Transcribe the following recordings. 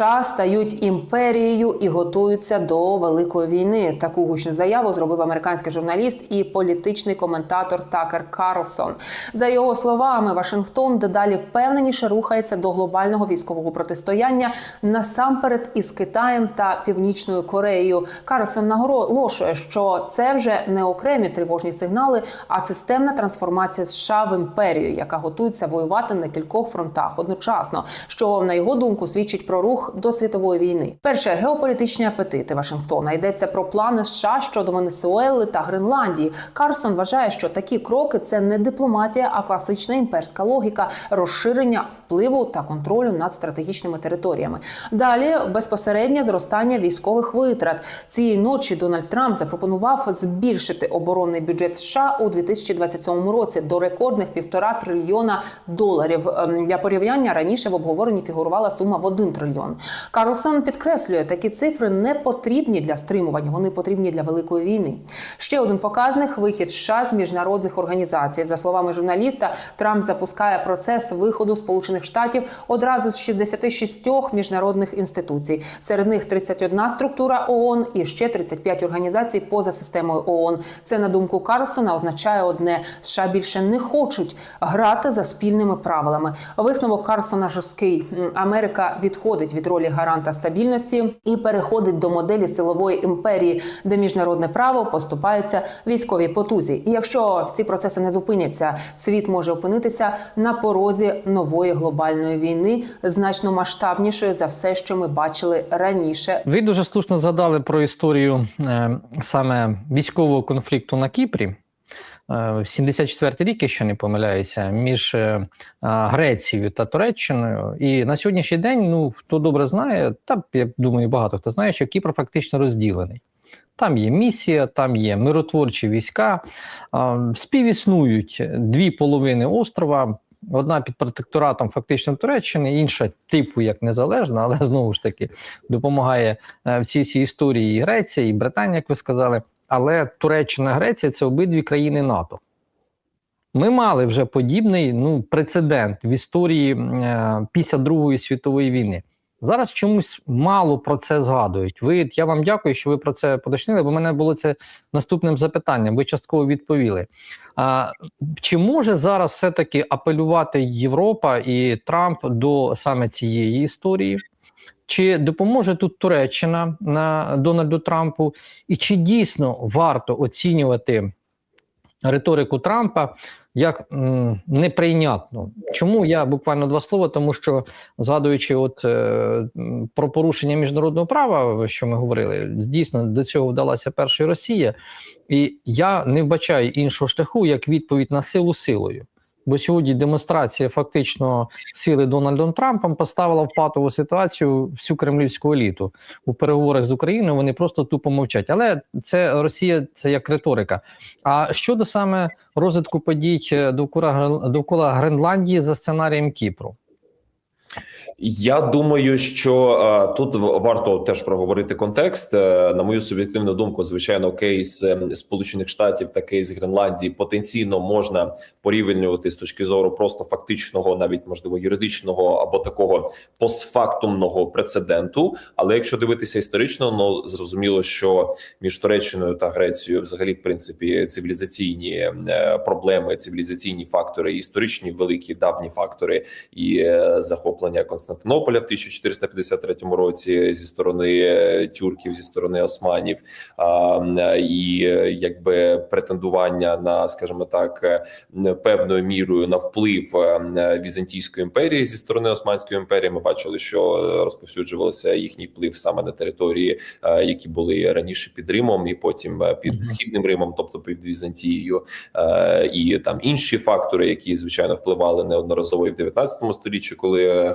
США стають імперією і готуються до великої війни. Таку гучну заяву зробив американський журналіст і політичний коментатор Такер Карлсон. За його словами, Вашингтон дедалі впевненіше рухається до глобального військового протистояння насамперед із Китаєм та Північною Кореєю. Карлсон наголошує, що це вже не окремі тривожні сигнали, а системна трансформація США в імперію, яка готується воювати на кількох фронтах одночасно, що на його думку свідчить про рух до світової війни. Перше геополітичні апетити Вашингтона йдеться про плани США щодо Венесуели та Гренландії. Карсон вважає, що такі кроки це не дипломатія, а класична імперська логіка розширення впливу та контролю над стратегічними територіями. Далі безпосереднє зростання військових витрат. Цієї ночі Дональд Трамп запропонував збільшити оборонний бюджет США у 2027 році до рекордних півтора трильйона доларів. Ем, Для порівняння раніше в обговоренні фігурувала сума в 1 трильйон. Карлсон підкреслює, такі цифри не потрібні для стримування, вони потрібні для великої війни. Ще один показник вихід США з міжнародних організацій. За словами журналіста, Трамп запускає процес виходу Сполучених Штатів одразу з 66 міжнародних інституцій. Серед них 31 структура ООН і ще 35 організацій поза системою ООН. Це на думку Карлсона означає одне: США більше не хочуть грати за спільними правилами. Висновок Карлсона жорсткий. Америка відходить від ролі гаранта стабільності і переходить до моделі силової імперії, де міжнародне право поступається військовій потузі. І якщо ці процеси не зупиняться, світ може опинитися на порозі нової глобальної війни, значно масштабнішої за все, що ми бачили раніше. Ви дуже слушно згадали про історію е, саме військового конфлікту на Кіпрі. Е, 74-й рік, якщо не помиляюся, між е, Грецією та Туреччиною. І на сьогоднішній день, ну хто добре знає, та я думаю, багато хто знає, що Кіпр фактично розділений. Там є місія, там є миротворчі війська. Співіснують дві половини острова. Одна під протекторатом фактично Туреччини, інша типу як незалежна, але знову ж таки допомагає е, в цій всій історії і Греція, і Британія, як ви сказали. Але Туреччина, Греція це обидві країни НАТО. Ми мали вже подібний ну, прецедент в історії е, після Другої світової війни. Зараз чомусь мало про це згадують. Ви я вам дякую, що ви про це поточнили, бо в мене було це наступним запитанням. Ви частково відповіли. А, чи може зараз все-таки апелювати Європа і Трамп до саме цієї історії? Чи допоможе тут Туреччина на Дональду Трампу, і чи дійсно варто оцінювати риторику Трампа як м, неприйнятну? Чому я буквально два слова? Тому що згадуючи, от е, про порушення міжнародного права, що ми говорили, дійсно до цього вдалася перша Росія, і я не вбачаю іншого шляху як відповідь на силу силою. Бо сьогодні демонстрація фактично сили Дональдом Трампом поставила в патову ситуацію всю кремлівську еліту у переговорах з Україною. Вони просто тупо мовчать. Але це Росія, це як риторика. А щодо саме розвитку подій е, довкола довкола Гренландії за сценарієм Кіпру, Я думаю, що е, тут варто теж проговорити контекст. Е, на мою суб'єктивну думку, звичайно, кейс е, Сполучених Штатів та кейс Гренландії потенційно можна порівнювати з точки зору просто фактичного, навіть можливо юридичного або такого постфактумного прецеденту. Але якщо дивитися історично, ну зрозуміло, що між Туреччиною та Грецією, взагалі, в принципі, цивілізаційні е, проблеми, цивілізаційні фактори, історичні великі давні фактори і захоплення Константинополя в 1453 році зі сторони е, тюрків, зі сторони османів, а, і е, якби претендування на, скажімо так, е, певною мірою на вплив е, Візантійської імперії зі сторони Османської імперії. Ми бачили, що е, розповсюджувався їхній вплив саме на території, е, які були раніше під Римом, і потім е, під східним Римом, тобто під Візантією, Е, і там інші фактори, які звичайно впливали неодноразово і в 19 столітті, коли е,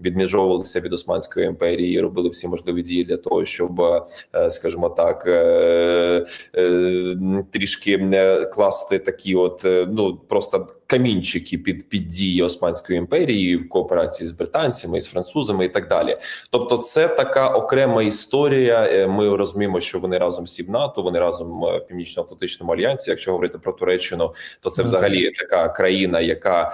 відміжовувалися від Османської імперії, і робили всі можливі дії для того, щоб, е, скажімо так, е, е, трішки класти такі, от ну просто камінчики під під дії Османської імперії в кооперації з британцями, з французами і так далі. Тобто, це така окрема історія. Ми розуміємо, що вони разом всі в НАТО, вони разом в північно-атлантичному альянсі. Якщо говорити про Туреччину, то це взагалі така країна, яка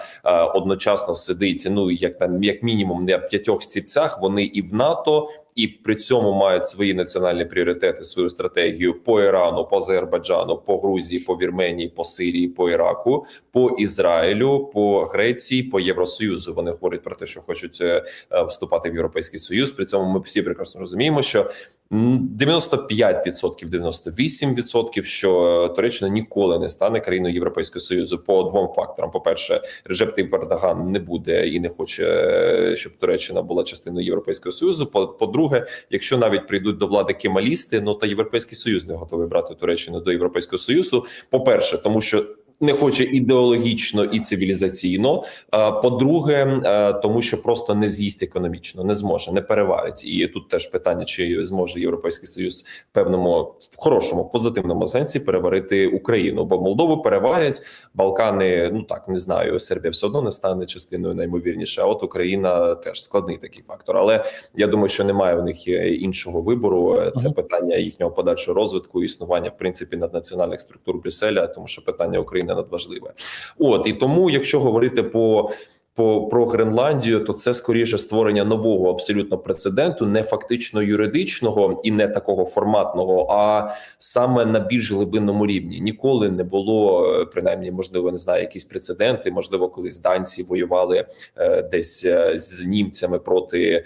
одночасно сидить. Ну як там як мінімум на п'ятьох стільцях. Вони і в НАТО, і при цьому мають свої національні пріоритети, свою стратегію по Ірану, по Азербайджану, по Грузії, по Вірменії, по Сирії, по Іраку, по Ізраїлю, по Греції, по Євросоюзу. Вони говорять про те, що хочуть е, е, вступати в Європейський Союз. При цьому ми всі прекрасно розуміємо, що м, 95%, 98%, що Туреччина ніколи не стане країною Європейського Союзу по двом факторам: по перше, Режеп Ердоган не буде і не хоче, е, щоб Туреччина була частиною Європейського Союзу. По по-друге, якщо навіть прийдуть до влади кемалісти, ну та Європейський Союз не готовий брати Туреччину до Європейського Союзу. По перше, тому що. Не хоче ідеологічно і цивілізаційно. По-друге, е, тому що просто не з'їсть економічно, не зможе, не переварить. І тут теж питання, чи зможе європейський союз в певному в хорошому, в позитивному сенсі переварити Україну. Бо Молдову переварять Балкани. Ну так не знаю. Сербія все одно не стане частиною наймовірніше. А от Україна теж складний такий фактор. Але я думаю, що немає у них е, іншого вибору. Е, Це питання їхнього подальшого розвитку, існування в принципі наднаціональних структур Брюсселя, тому що питання України надважливе. От і тому, якщо говорити по по про Гренландію, то це скоріше створення нового абсолютно прецеденту, не фактично юридичного і не такого форматного, а саме на більш глибинному рівні. Ніколи не було, е, принаймні, можливо, не знаю, якісь прецеденти. Можливо, колись данці воювали е, десь е, з німцями проти, е,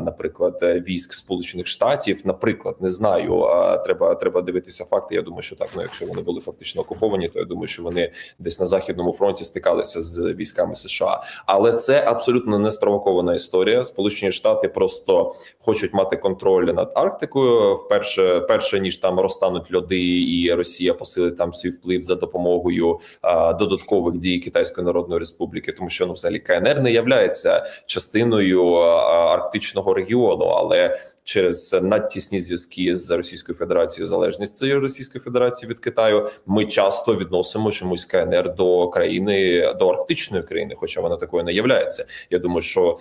наприклад, е, військ Сполучених Штатів. Наприклад, не знаю. А треба треба дивитися факти. Я думаю, що так. Ну, якщо вони були фактично окуповані, то я думаю, що вони десь на західному фронті стикалися з військами США. Але це абсолютно не спровокована історія. Сполучені Штати просто хочуть мати контроль над Арктикою. Вперше перше ніж там розтануть льоди, і Росія посилить там свій вплив за допомогою а, додаткових дій Китайської Народної Республіки, тому що ну взагалі КНР не являється частиною а, арктичного регіону, але через надтісні зв'язки з Російською Федерацією, залежність цієї Російської Федерації від Китаю, ми часто відносимо чомусь КНР до країни до арктичної країни, хоча вона такою не являється. Я думаю, що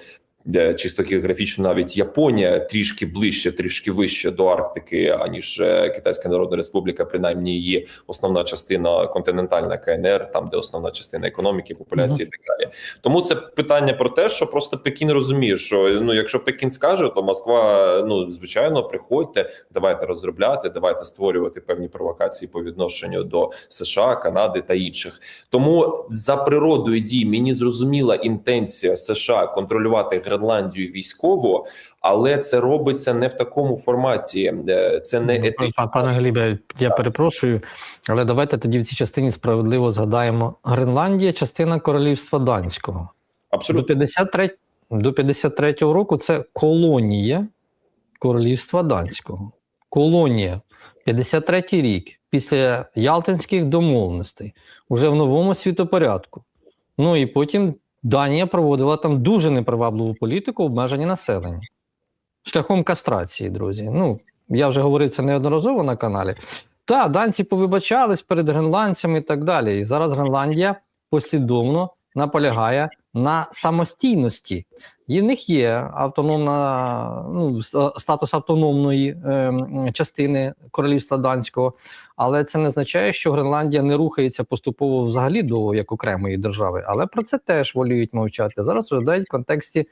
чисто географічно навіть Японія трішки ближче, трішки вище до Арктики, аніж е, Китайська Народна Республіка, принаймні її основна частина континентальна КНР, там де основна частина економіки, популяції і так далі. Тому це питання про те, що просто Пекін розуміє, що ну якщо Пекін скаже, то Москва ну звичайно приходьте, давайте розробляти, давайте створювати певні провокації по відношенню до США, Канади та інших. Тому за природою дій мені зрозуміла інтенція США контролювати Гренландію військово, але це робиться не в такому форматі. Е, Це не Ну, етично. Пане Глібе, я перепрошую, але давайте тоді в цій частині справедливо згадаємо: Гренландія частина королівства данського. До Абсолютно 53, до 53-го року це колонія королівства данського. Колонія. 53-й рік після Ялтинських домовленостей, уже в новому світопорядку. Ну і потім Данія проводила там дуже непривабливу політику обмеження населення шляхом кастрації, друзі. Ну, я вже говорив це неодноразово на каналі. Та, данці повибачались перед гренландцями і так далі. І зараз Гренландія послідовно наполягає на самостійності. І в них є автономна, ну, статус автономної ем, частини королівства данського, але це не означає, що Гренландія не рухається поступово взагалі до як окремої держави. Але про це теж воліють мовчати. Зараз розглядають в контексті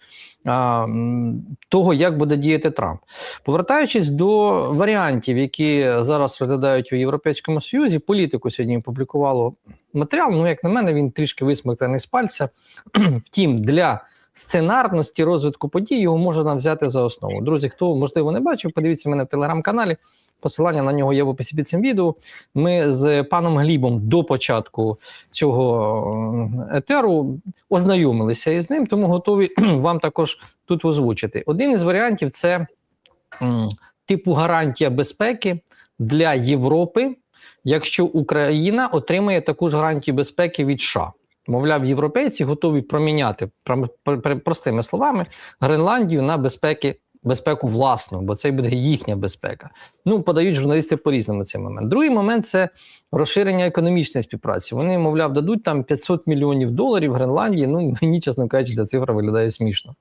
м, того, як буде діяти Трамп. Повертаючись до варіантів, які зараз розглядають у Європейському Союзі, політику сьогодні опублікувало матеріал. Ну, як на мене, він трішки висмоктаний з пальця. Втім, для сценарності розвитку подій його можна взяти за основу. Друзі, хто можливо не бачив, подивіться мене в телеграм-каналі. Посилання на нього є в описі під цим відео. Ми з паном Глібом до початку цього е, етеру ознайомилися із ним, тому готові вам також тут озвучити. Один із варіантів це типу гарантія безпеки для Європи, якщо Україна отримає таку ж гарантію безпеки від США. Мовляв, європейці готові проміняти пром- пр- пр- простими словами Гренландію на безпеки безпеку власну, бо це буде їхня безпека. Ну, подають журналісти по-різному цей момент. Другий момент це розширення економічної співпраці. Вони, мовляв, дадуть там 500 мільйонів доларів Гренландії. Ну, мені, чесно кажучи, ця цифра виглядає смішно.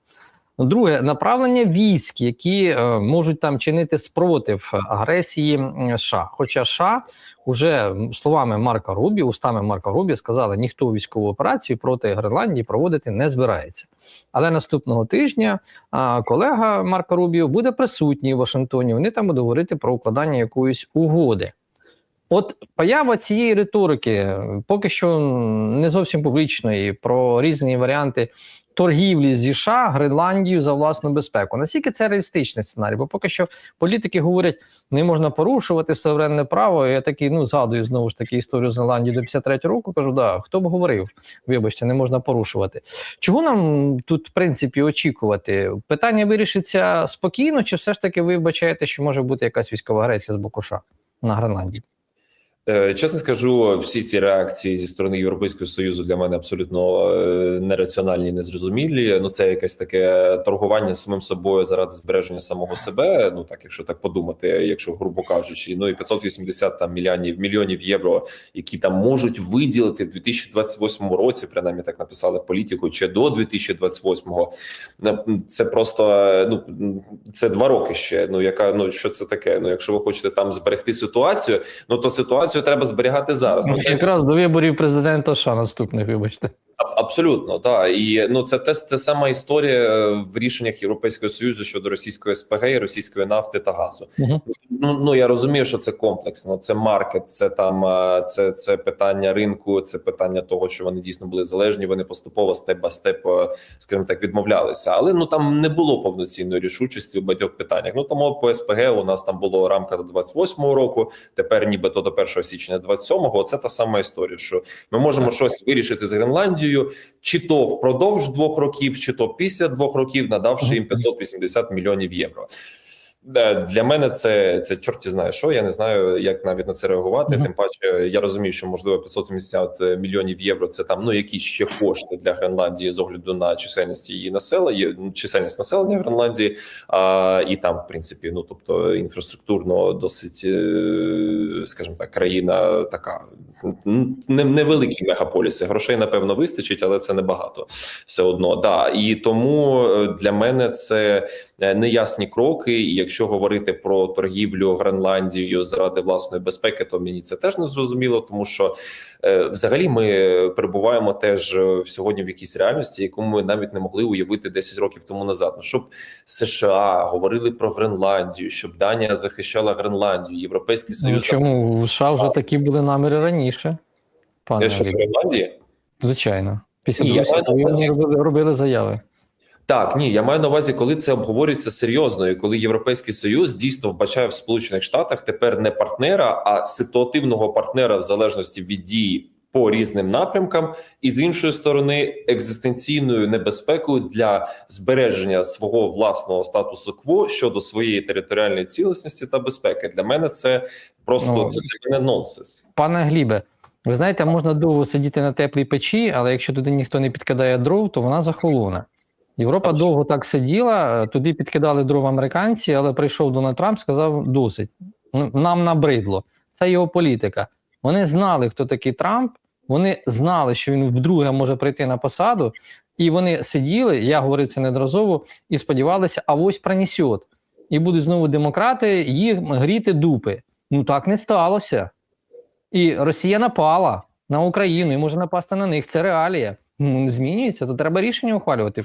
Друге, направлення військ, які е, можуть там чинити спротив агресії США. Хоча США уже словами Марка Рубі, устами Марка Рубі, сказали, ніхто військову операцію проти Гренландії проводити не збирається. Але наступного тижня а, колега Марка Рубіо буде присутній в Вашингтоні. Вони там будуть говорити про укладання якоїсь угоди. От поява цієї риторики, е, поки що не зовсім публічної, про різні варіанти торгівлі зі США Гренландією за власну безпеку. Наскільки це реалістичний сценарій? Бо поки що політики говорять, не можна порушувати суверенне право. Я такий ну згадую знову ж таки історію з Гренландії до 53 року. Кажу, да, хто б говорив? Вибачте, не можна порушувати. Чого нам тут, в принципі, очікувати? Питання вирішиться спокійно, чи все ж таки ви вбачаєте, що може бути якась військова агресія з боку США на Гренландії? Е, Чесно скажу, всі ці реакції зі сторони Європейського союзу для мене абсолютно е, нераціональні, незрозумілі. Ну це якесь таке торгування самим собою заради збереження самого себе. Ну так, якщо так подумати, якщо грубо кажучи, ну і 580 там мільйонів мільйонів євро, які там можуть виділити в 2028 році, принаймні так написали в політику, чи до 2028-го. Ну, Це просто ну це два роки ще. Ну яка ну що це таке? Ну якщо ви хочете там зберегти ситуацію, ну то ситуацію треба зберігати зараз. Ну, це Якраз до виборів президента США наступних, вибачте. Абсолютно, так. І ну це те, те сама історія в рішеннях Європейського союзу щодо російської СПГ, і російської нафти та газу. Угу. Ну ну я розумію, що це комплексно. Це маркет, це там е, це, це питання ринку, це питання того, що вони дійсно були залежні. Вони поступово степ степ, е, скажімо так, відмовлялися. Але ну там не було повноцінної рішучості в багатьох питаннях. Ну тому по СПГ у нас там було рамка до 28-го року. Тепер, нібито до 1 січня 27-го. Це та сама історія, що ми можемо щось вирішити з Гренландією, чи то впродовж двох років, чи то після двох років, надавши їм 580 мільйонів євро. Для мене це це чорті знає що. Я не знаю, як навіть на це реагувати. Мгм. Тим паче, я розумію, що можливо 580 мільйонів євро це там ну якісь ще кошти для Гренландії з огляду на чисельність її населення, чисельність населення Гренландії. А і там, в принципі, ну тобто інфраструктурно досить, е, скажімо так, країна така невеликі мегаполіси. Грошей напевно вистачить, але це небагато все одно. Да, і тому е, для мене це е, неясні кроки. І якщо говорити про торгівлю Гренландією заради власної безпеки, то мені це теж не зрозуміло, тому що е, взагалі ми перебуваємо теж е, сьогодні в якійсь реальності, яку ми навіть не могли уявити 10 років тому назад. Ну щоб США говорили про Гренландію, щоб Данія захищала Гренландію, Європейський Ну, Союз чому у США вже такі були наміри раніше? Пане що в Гренландії. Звичайно. Після Ні, я Другої маю на світової увазі- вони робили, робили заяви. Так, ні, я маю на увазі, коли це обговорюється серйозно, і коли Європейський Союз дійсно вбачає в Сполучених Штатах тепер не партнера, а ситуативного партнера в залежності від дії по різним напрямкам, і з іншої сторони, екзистенційною небезпекою для збереження свого власного статусу кво щодо своєї територіальної цілісності та безпеки. Для мене це просто Ну, це для мене нонсенс. Пане Глібе, ви знаєте, можна довго сидіти на теплій печі, але якщо туди ніхто не підкидає дров, то вона захолоне. Європа Абсолютно. довго так сиділа, туди підкидали дров американці, але прийшов Дональд Трамп, сказав: досить. Нам набридло. Це його політика. Вони знали, хто такий Трамп. Вони знали, що він вдруге може прийти на посаду, і вони сиділи. Я говорив це неодноразово, і сподівалися, а ось пронесет. І будуть знову демократи їх гріти дупи. Ну так не сталося. І Росія напала на Україну і може напасти на них. Це реалія. Ну, змінюється, то треба рішення ухвалювати.